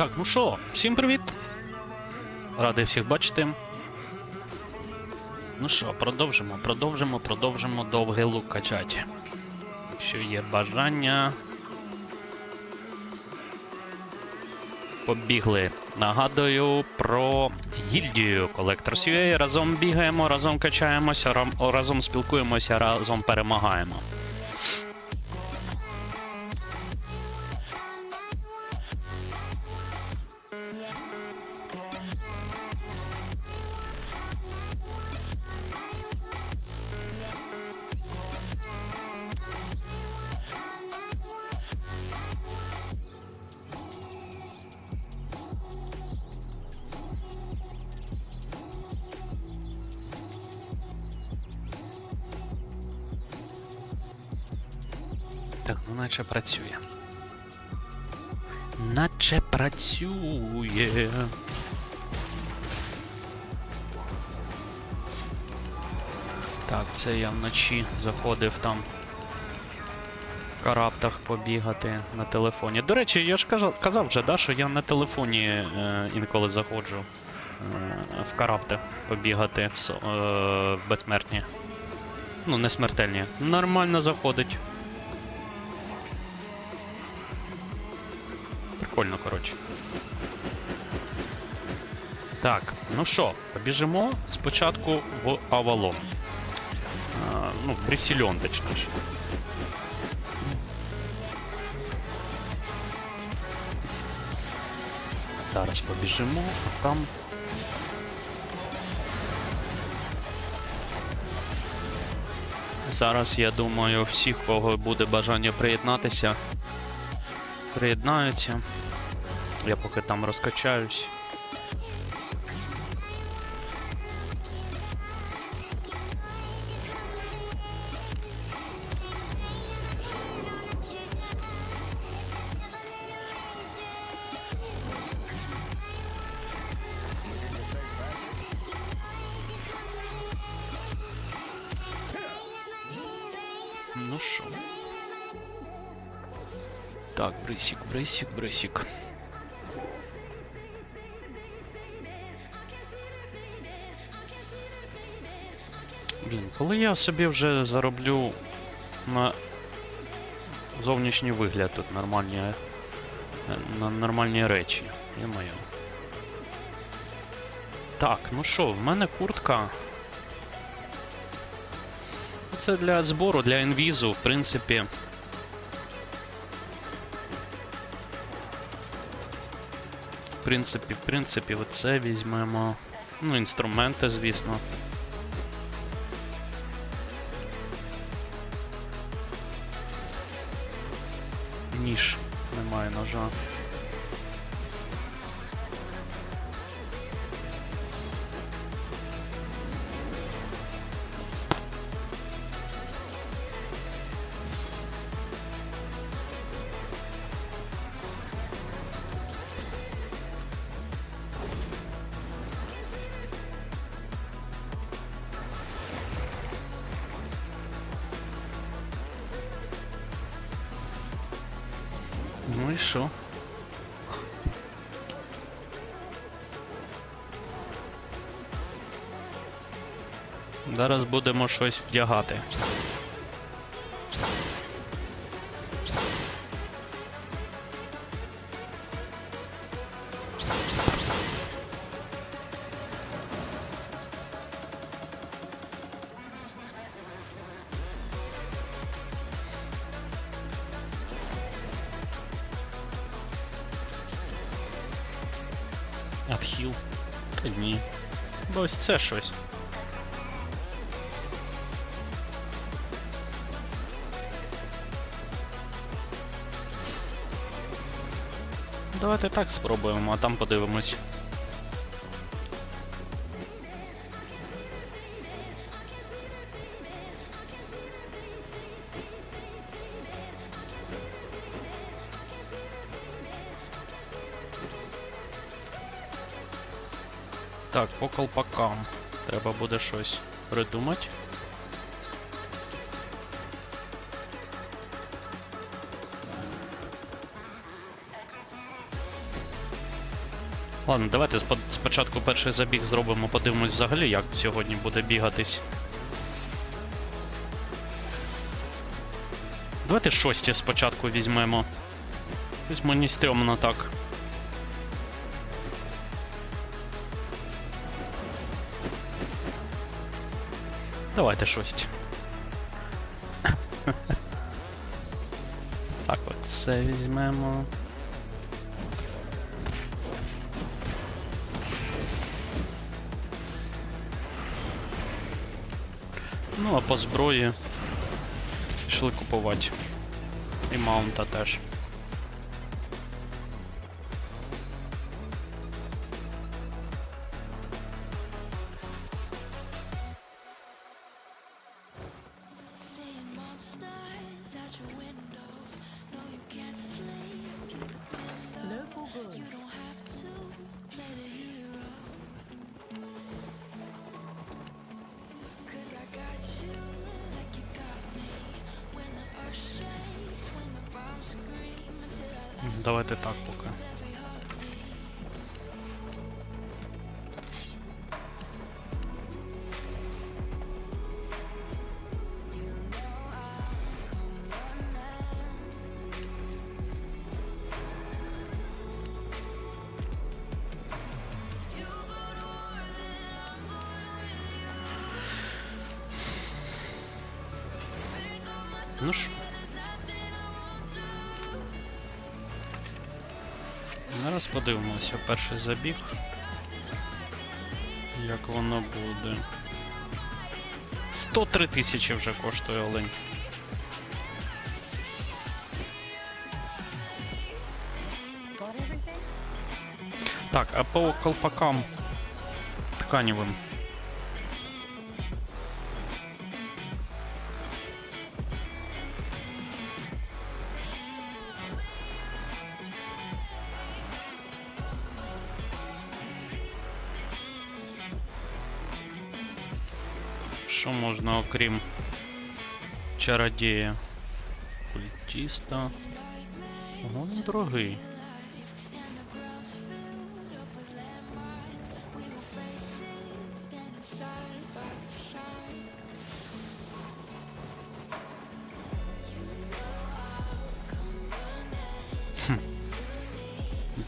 Так, ну що, всім привіт! Радий всіх бачити. Ну що, продовжимо, продовжимо, продовжимо довгий лук качати. Якщо є бажання. Побігли. Нагадую про гільдію Collectors UA. Разом бігаємо, разом качаємося, разом спілкуємося, разом перемагаємо. Так, ну наче працює. Наче працює. Так, це я вночі заходив там в караптах побігати на телефоні. До речі, я ж казав, казав вже, да, що я на телефоні е, інколи заходжу е, в карапти побігати в, е, безсмертні. Ну, не смертельні. Нормально заходить. Прикольно, коротше. Так, ну що, побіжимо спочатку в Авалон. А, ну, Брісільон, точніше. Зараз побіжимо, а там. Зараз, я думаю, всіх, кого буде бажання приєднатися, приєднаються. Я поки там розкачаюсь. Ну що. Так, брисік, брисік, брисік. Блін, коли я собі вже зароблю на зовнішній вигляд тут нормальні, е, на нормальні речі. Є-моє. Так, ну що, в мене куртка. Це для збору, для інвізу, в принципі. В принципі, в принципі, оце візьмемо. Ну, інструменти, звісно. Що? Зараз будемо щось вдягати. Адхіл. Та ні. Бо ось це щось. Давайте так спробуємо, а там подивимось. По колпакам. Треба буде щось придумати. Ладно, давайте спочатку перший забіг зробимо, подивимось взагалі, як сьогодні буде бігатись. Давайте шості спочатку візьмемо. Ось мені стрьомно так. Давайте шості. Так, от це візьмемо. Ну, а по зброї пішли купувати. І маунта теж. Давайте так поки. Подивимося перший забіг. Як воно буде. 103 тисячі вже коштує олень. Так, а по колпакам тканевим. можна окрім чародія? Культіста. Ого, він дорогий. And the ground's filled up with landmines. We will face it, standing side by side.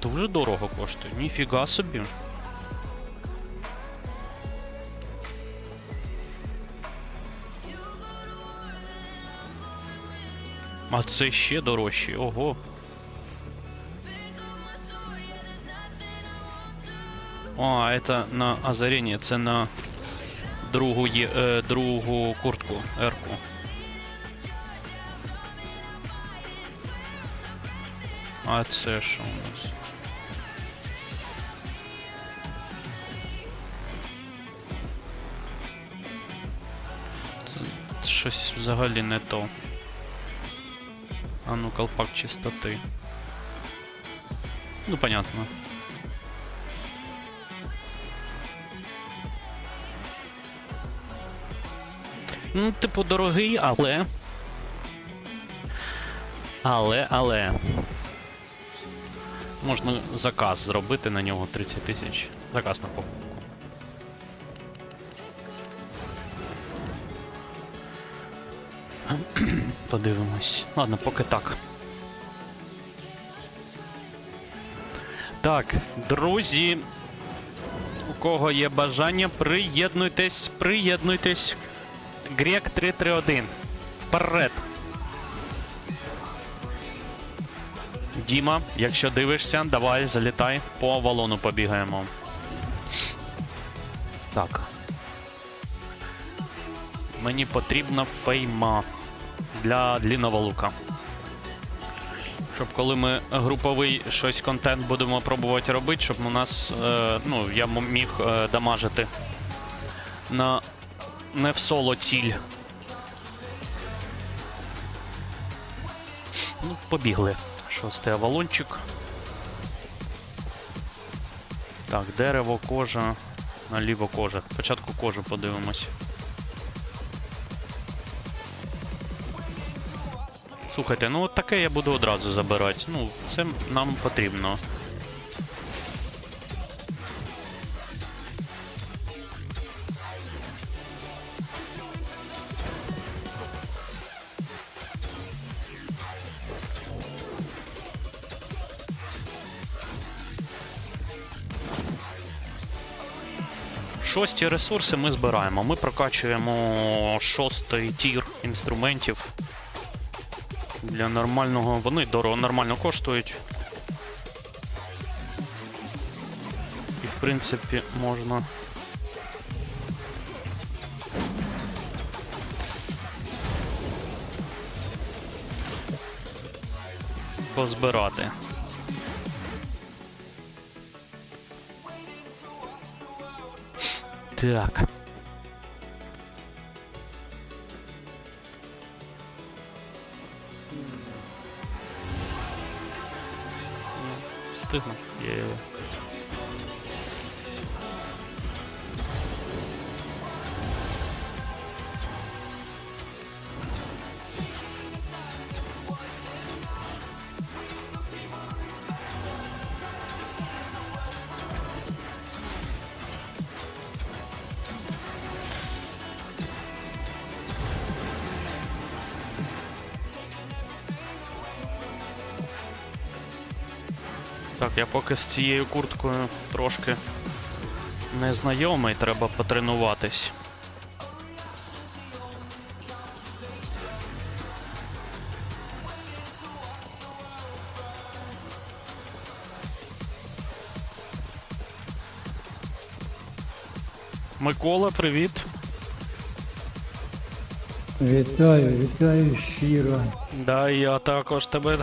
Дуже дорого коштує. Ніфіга собі. А це ще дорожче, ого. О, это на озаріння, це на другу, є- е, другу куртку, ерку. А це що у нас? Це щось взагалі не то. А ну колпак чистоти. Ну, понятно. Ну, типу, дорогий, але. Але, але. Можна заказ зробити на нього 30 тисяч. Заказ на покупку. Подивимось. Ладно, поки так. Так, друзі. У кого є бажання, приєднуйтесь, приєднуйтесь. Грек 331. Вперед! Діма, якщо дивишся, давай залітай по валону побігаємо. Так. Мені потрібна фейма для длінного лука. Щоб коли ми груповий щось контент будемо пробувати робити, щоб у нас, е, ну, я міг е, дамажити на не в соло ціль. Ну, побігли. Шостий авалончик. Так, дерево, кожа, наліво кожа. Спочатку кожу подивимось. Слухайте, ну от таке я буду одразу забирати. Ну, це нам потрібно. Шості ресурси ми збираємо. Ми прокачуємо шостий тір інструментів. Для нормального. Вони дорого нормально коштують. І в принципі можна. Позбирати. Так. Так, я поки з цією курткою трошки незнайомий, треба потренуватись. Микола, привіт. Вітаю, вітаю щиро. Да, я також тебе.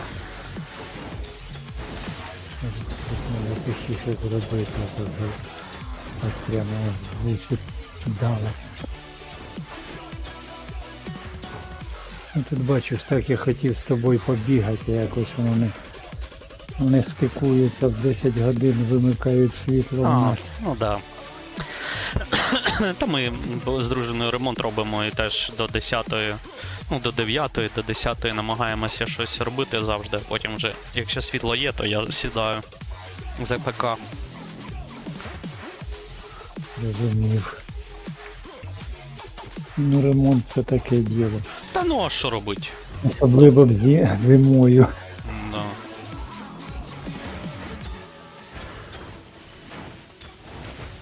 Тихіше зробити, а то вже так прямо звучить дало. Ну тут бачиш, так я хотів з тобою побігати, якось воно не, не стикується в 10 годин, вимикають світло в А, нас. ну да. Та ми з дружиною ремонт робимо і теж до 10, ну до 9, до 10 намагаємося щось робити завжди. Потім вже, якщо світло є, то я сідаю за ПК. Розумів. Ну ремонт це таке діло. Та ну а що робить? Особливо зі- зимою. Да.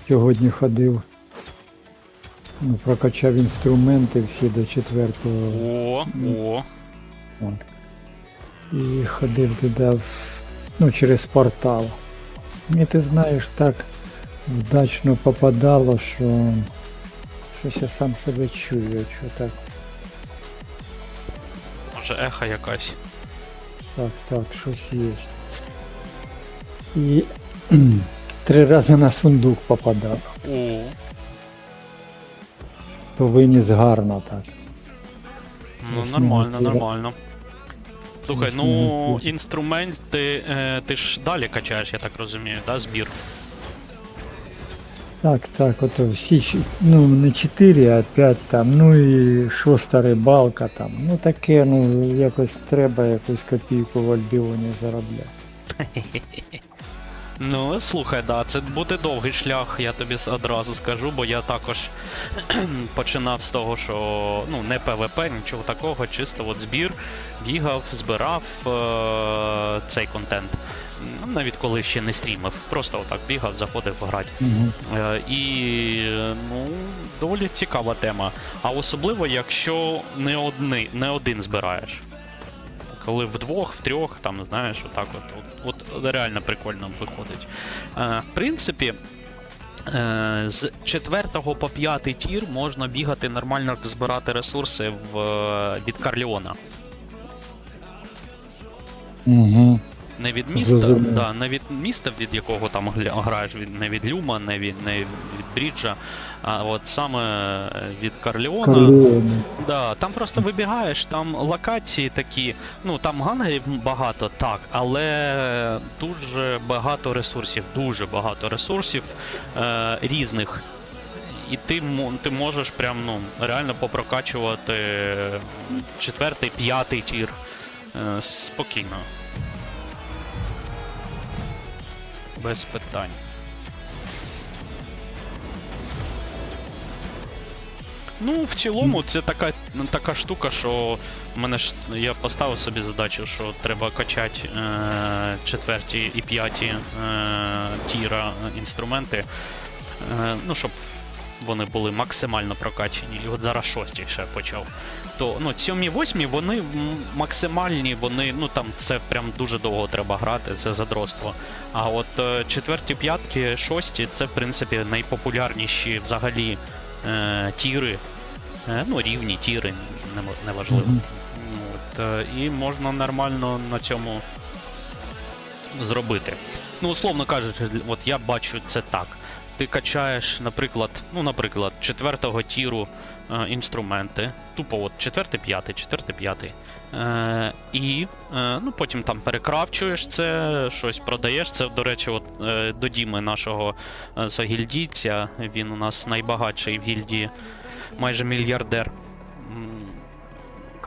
Сьогодні ходив. Ну, прокачав інструменти всі до четвертого. О, о. От. І ходив туди в, ну, через портал. І ти знаєш, так вдачно попадало, що щось я сам себе чую, що так, Може еха якась. так, так, щось є. І три рази на сундук попадав. О. То виніс гарно так. Ну нормально, мені нормально. Слухай, ну інструмент ти, е, ти ж далі качаєш, я так розумію, да, збір? Так, так, ото всі, ну не 4, а 5 там, ну і шоста рибалка там. Ну таке, ну якось треба якусь копійку в Альбіоні заробляти. Ну, слухай, да, це буде довгий шлях, я тобі одразу скажу, бо я також починав з того, що ну не ПВП, нічого такого, чисто от збір, бігав, збирав е- цей контент. Ну, Навіть коли ще не стрімив, просто отак бігав, заходив грати. Угу. Е, І ну, доволі цікава тема. А особливо, якщо не, одни, не один збираєш. Коли вдвох, втрьох, там, знаєш, отак от, от, от реально прикольно виходить. Е, в принципі, е, з 4 по 5 тір можна бігати нормально збирати ресурси в, е, від Карліона. Угу. Не від міста, да, не від міста, від якого там граєш, від, не від Люма, не від, не від Бріджа, а от саме від Карліона. Карліони. Да, там просто вибігаєш, там локації такі, ну там гангарів багато, так, але дуже багато ресурсів, дуже багато ресурсів е, різних. І ти, ти можеш прям ну, реально попрокачувати четвертий, п'ятий тір е, спокійно. Без питань. Ну, в цілому, це така, така штука, що мене ж я поставив собі задачу, що треба качати е, четверті і п'яті е, тіра інструменти. Е, ну, щоб вони були максимально прокачені, і от зараз шості ще почав. То ну, сьомі, восьмі, вони максимальні, вони, ну там це прям дуже довго треба грати, це задротство. А от е, четверті, п'ятки, шості, це в принципі найпопулярніші взагалі е, тіри. Е, ну, рівні тіри, неважливо. Ну, От, е, і можна нормально на цьому зробити. Ну, условно кажучи, от я бачу це так. Ти качаєш, наприклад, ну, наприклад, четвертого тіру е, інструменти, тупо от четвертий, п'ятий, четвертий, п'ятий. Е, і е, ну, потім там перекрафчуєш це, щось продаєш. Це, до речі, от е, до Діми нашого е, сагільдійця. Він у нас найбагатший в гільдії, майже мільярдер.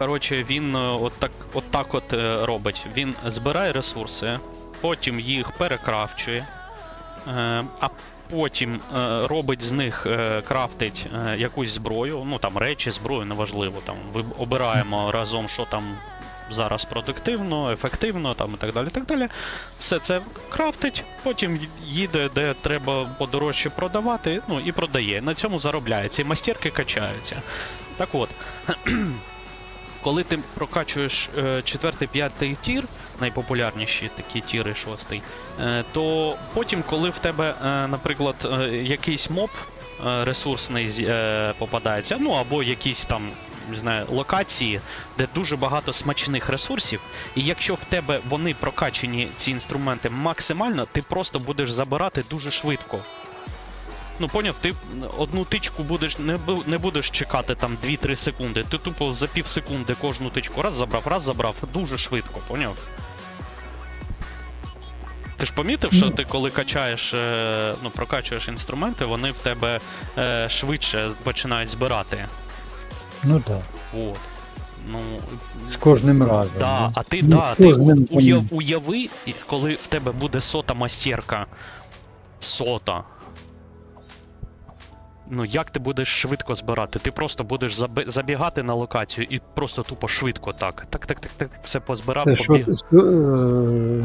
Коротше, він е, от так, от так от е, робить. Він збирає ресурси, потім їх перекрафчує, е, а потім е, робить з них, е, крафтить е, якусь зброю, ну там речі, зброю, неважливо. Там ви обираємо разом, що там зараз продуктивно, ефективно, там і так далі. так далі. Все це крафтить, потім їде, де треба подорожче продавати, ну і продає. На цьому заробляється, і мастерки качаються. Так от. Коли ти прокачуєш е, четвертий, п'ятий тір, найпопулярніші такі тіри, шостий, е, то потім, коли в тебе, е, наприклад, е, якийсь моб ресурсний попадається, ну або якісь там. Не знаю, локації, де дуже багато смачних ресурсів, і якщо в тебе вони прокачені, ці інструменти максимально, ти просто будеш забирати дуже швидко. Ну, поняв, ти одну тичку будеш не, не будеш чекати там 2-3 секунди. Ти тупо за пів секунди кожну тичку раз забрав, раз забрав, дуже швидко, поняв? Ти ж помітив, що Ну. ти коли качаєш, е, ну, прокачуєш інструменти, вони в тебе е, швидше починають збирати. Ну так. От. Ну, З кожним разом. Да, а ти, Ну, да, ти уяв, уяви, коли в тебе буде сота мастерка. Сота. Ну, як ти будеш швидко збирати? Ти просто будеш заби- забігати на локацію і просто тупо швидко так. Так, так, так, так, все позбирав, Це що, побіг. що, е,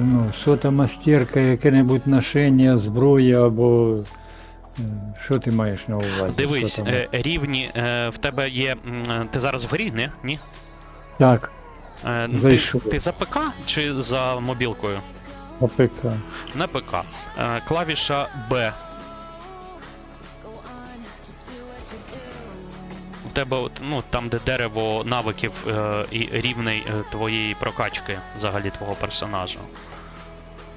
ну, сота мастерка, яке-небудь ношення, зброя або. е, Що ти маєш на увазі? Дивись, е, рівні е, в тебе є. м, Ти зараз в грі, не? Ні? Так, Е, ти, Зайшов. ти за ПК чи за мобілкою? АПК. На ПК. Е, клавіша Б. тебе, от, ну, там, де дерево навиків е, і рівний е, твоєї прокачки, взагалі твого персонажа.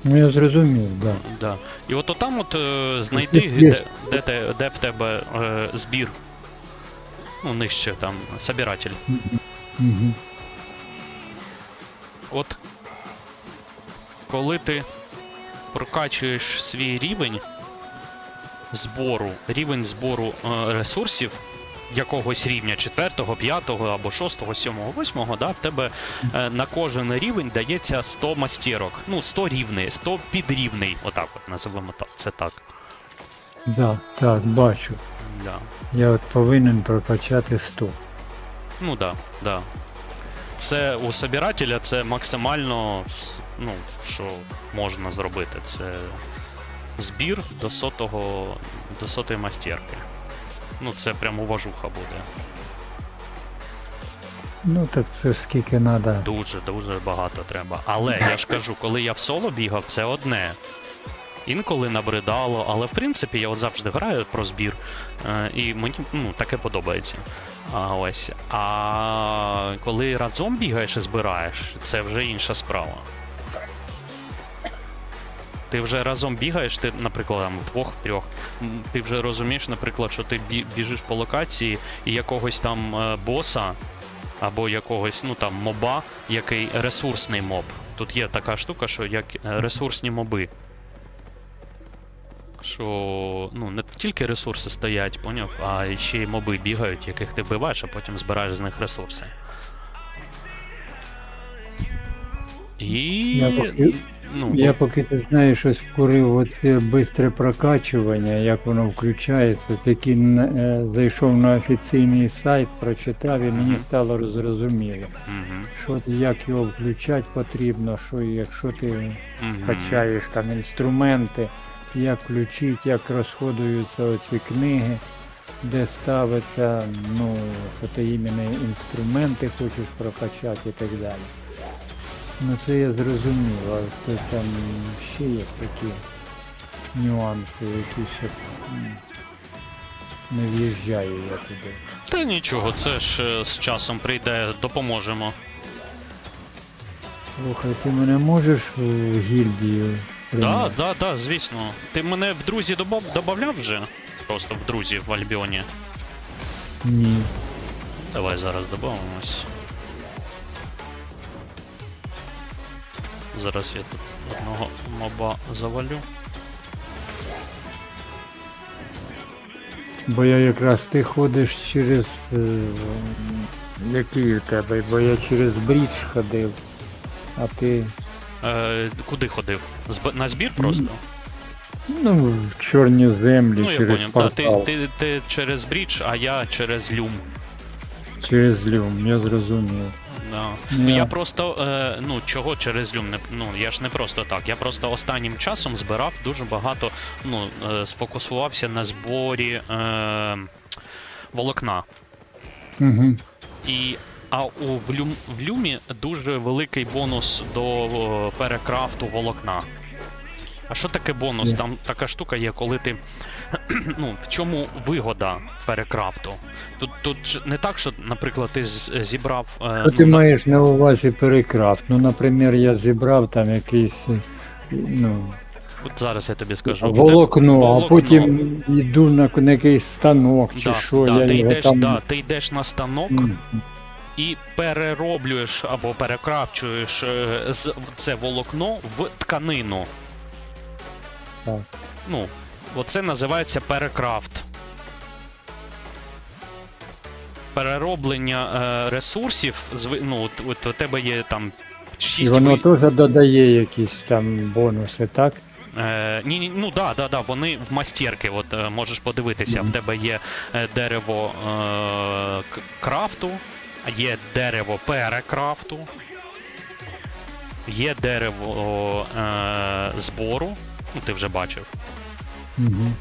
Ну я зрозумів, так. Да. Да. І от там от е, знайди, Тут є. де, де, те- де в тебе е, збір. Ну, нижче там, собиратель. Угу. От коли ти прокачуєш свій рівень збору, рівень збору е, ресурсів якогось рівня 4, 5 або 6, 7, 8, да, в тебе е, на кожен рівень дається 100 мастерок. Ну, 100 рівний, 100 підрівний, отак от називаємо це так. Да, так, бачу. Да. Я от повинен прокачати 100. Ну да, да. Це у собирателя це максимально, ну, що можна зробити. Це збір до сотого, до сотої мастерки. Ну, це прям уважуха буде. Ну так це скільки треба. Дуже, дуже багато треба. Але я ж кажу, коли я в соло бігав, це одне. Інколи набридало, але в принципі я от завжди граю про збір, е, і мені ну, таке подобається. А, ось. А коли разом бігаєш і збираєш, це вже інша справа. Ти вже разом бігаєш, ти, наприклад, там вдвох, трьох. Ти вже розумієш, наприклад, що ти біжиш по локації і якогось там е, боса або якогось, ну там, моба, який ресурсний моб. Тут є така штука, що як е, ресурсні моби. Що ну, не тільки ресурси стоять, поняв, а ще й моби бігають, яких ти вбиваєш, а потім збираєш з них ресурси. І. Ну, Я поки ти знаєш, щось вкурив оце бистре прокачування, як воно включається, таки е, зайшов на офіційний сайт, прочитав і мені стало зрозуміло, що як його включати потрібно, що якщо ти качаєш там інструменти, як включити, як розходуються оці книги. де ставиться, ну, що ти іменно інструменти хочеш прокачати і так далі. Ну це я зрозумів, а то там ще є такі нюанси, які ще не в'їжджаю я туди. Та нічого, це ж е, з часом прийде, допоможемо. Слухай, ти мене можеш в гільдію Да, прийняти? да, да, звісно. Ти мене в друзі добав, добавляв вже? Просто в друзі в Альбіоні. Ні. Давай зараз добавимось. Зараз я тут одного моба завалю. Бо я якраз ти ходиш через. Е, який у тебе? Бо я через брідж ходив. А ти. Е, куди ходив? Зб... На збір просто? Ну, в чорні землі ну я через поняв. Та, ти, ти, ти через брідж, а я через люм. Через люм, я зрозумів. Ні. Ну я просто, е, ну чого через люм? Не, ну я ж не просто так. Я просто останнім часом збирав дуже багато, ну, е, сфокусувався на зборі е, волокна. Угу. І а у в, люм, в люмі дуже великий бонус до о, перекрафту волокна. А що таке бонус? Є. Там така штука є, коли ти. ну, в чому вигода перекрафту? Тут, тут не так, що, наприклад, ти зібрав. Е, ну, ти на- маєш на увазі перекрафт. Ну, наприклад, я зібрав там якийсь. е, Ну, От зараз я тобі скажу. В волокно, а потім йду на, на якийсь станок чи Да, що, да, я ти, йдеш, там. да, ти йдеш на станок М, і перероблюєш або перекрафчуєш е, це волокно в тканину. Так. Ну, оце називається перекрафт. Перероблення е, ресурсів, ну, от, от у тебе є там 6. І воно ви... теж додає якісь там бонуси, так? Е, ні, ні, ну да, да, да, вони в мастерки, от е, можеш подивитися, Мгм. в тебе є е, дерево е, крафту, є дерево перекрафту, є дерево е, збору, ну ти вже бачив. Угу.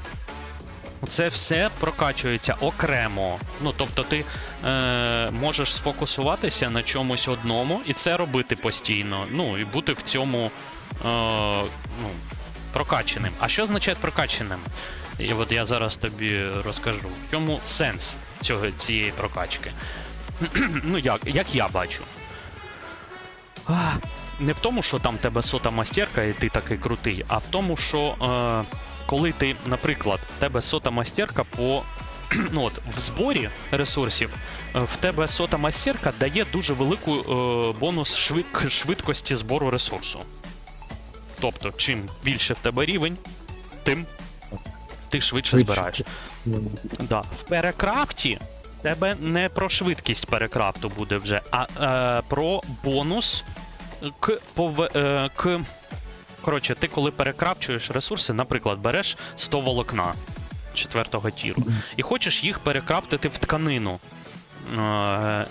Це все прокачується окремо. Ну, тобто ти е, можеш сфокусуватися на чомусь одному і це робити постійно. Ну, і бути в цьому е, ну, прокаченим. А що означає прокаченим? І от я зараз тобі розкажу. В чому сенс цього, цієї прокачки? ну, як, як я бачу. Не в тому, що там тебе сота мастерка і ти такий крутий, а в тому, що е, коли ти, наприклад, в тебе сота мастерка по. Ну от, в зборі ресурсів е, в тебе сота мастерка дає дуже велику е, бонус швид, швидкості збору ресурсу. Тобто, чим більше в тебе рівень, тим ти швидше збираєш. Да. В перекрафті тебе не про швидкість перекрафту буде вже, а е, про бонус к, пове, е, к. Коротше, ти коли перекрафчуєш ресурси, наприклад, береш 100 волокна четвертого тіру і хочеш їх перекрафтити в тканину. Е,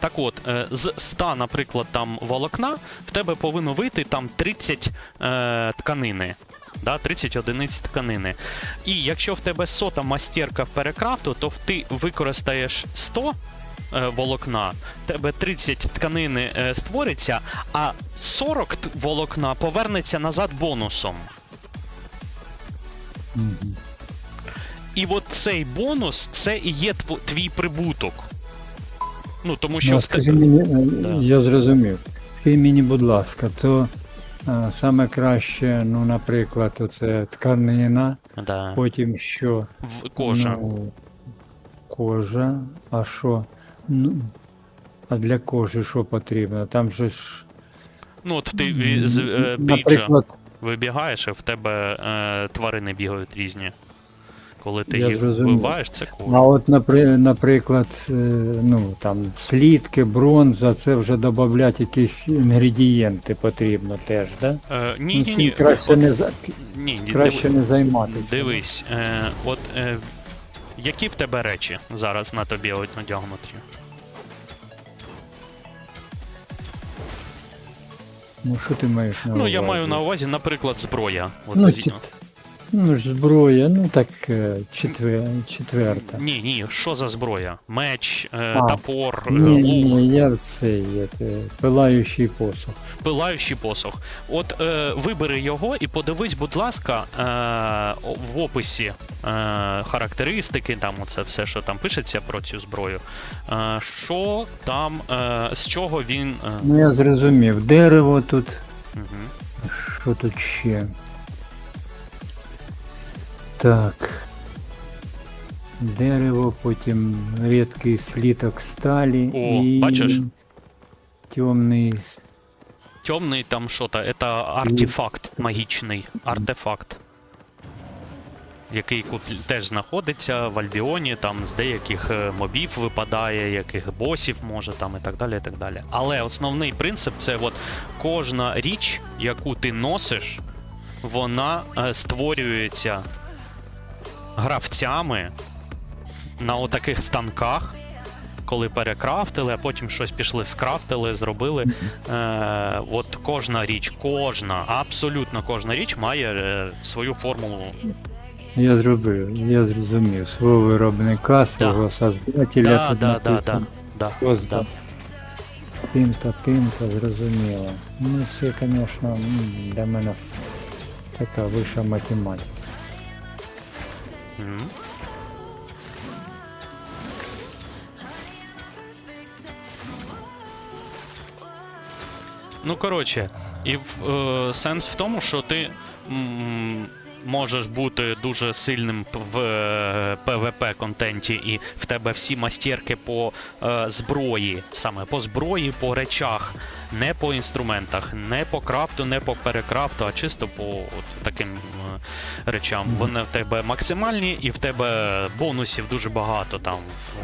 так от, е, з 100, наприклад, там волокна, в тебе повинно вийти там 30 е, тканини. Да, 30 одиниць тканини. І якщо в тебе сота мастерка в перекрафту, то ти використаєш 100 е, волокна, в тебе 30 тканини е, створиться, а 40 волокна повернеться назад бонусом. Мгм. І от цей бонус це і є твій прибуток. Ну, тому що Ну, скажи мені, е, Да. я зрозумів. Скажи мені, будь ласка, то а, саме краще, ну, наприклад, оце тканина, Да. потім що? В кожа. Ну, кожа, а що? Ну, а для кожи що потрібно? Там же ж. Ну, от ти ві- з е, бріджа Наприклад, вибігаєш, і в тебе е, тварини бігають різні. Коли ти Я їх зрозумів. вбиваєш, це а от, напри- наприклад, е, ну, там, слідки, бронза, це вже додати якісь інгредієнти потрібно теж, да? Е, ні, Ну, ні, цим ні. краще, не, за- ні, ні, краще диви- не займатися. Дивись, е, от е, які в тебе речі зараз на тобі от одягнуті? Ну, що ти маєш на увазі? Ну, я маю на увазі, наприклад, зброя. От, Ну, зі- чи... Ну ж зброя, ну так е, четвер, четверта. Ні, ні, що за зброя? Меч, е, А, топор, е, Ні, лук. ні, я цей е, пилаючий посух. пилаючий посох. От е, вибери його і подивись, будь ласка, е, в описі е, характеристики, там оце все, що там пишеться про цю зброю. Е, що там, е, з чого він. Е, Ну я зрозумів, дерево тут, мгм. що тут ще? Так. Дерево, потім рідкий сліток сталі О, і бачиш? темний Темний там що-то, це артефакт магічний. Артефакт. Який тут теж знаходиться в Альбіоні, там з деяких е, мобів випадає, яких босів може там і так далі. і так далі. Але основний принцип це от кожна річ, яку ти носиш, вона е, створюється гравцями на отаких станках, коли перекрафтили, а потім щось пішли, скрафтили, зробили. Е, от кожна річ, кожна, абсолютно кожна річ має е, свою формулу. Я зробив, я зрозумів. Свого виробника, свого создателя. Да, тут да, да, да, написано. да, Создав. Тим-то, тим-то, зрозуміло. Ну це, звісно, м, для мене така вища математика. Ну, коротше, і е, сенс в тому, що ти м, можеш бути дуже сильним в е, PvP контенті, і в тебе всі мастерки по е, зброї, саме по зброї, по речах, не по інструментах, не по крафту, не по перекрафту, а чисто по от, таким е, речам. Вони в тебе максимальні, і в тебе бонусів дуже багато там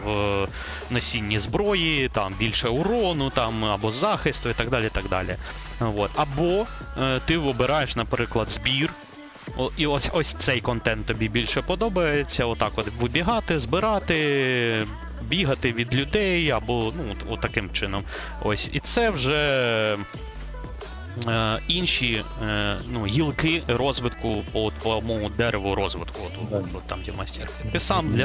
в носінні зброї, там більше урону, там або захисту і так далі. і так далі. От. Або е, ти вибираєш, наприклад, збір. О, І ось ось цей контент тобі більше подобається. Отак от вибігати, збирати, бігати від людей, або ну, от, таким чином. Ось. І це вже е, інші е, ну, гілки розвитку по, моєму дереву розвитку, от, от, от, там, де мастер. Ти сам для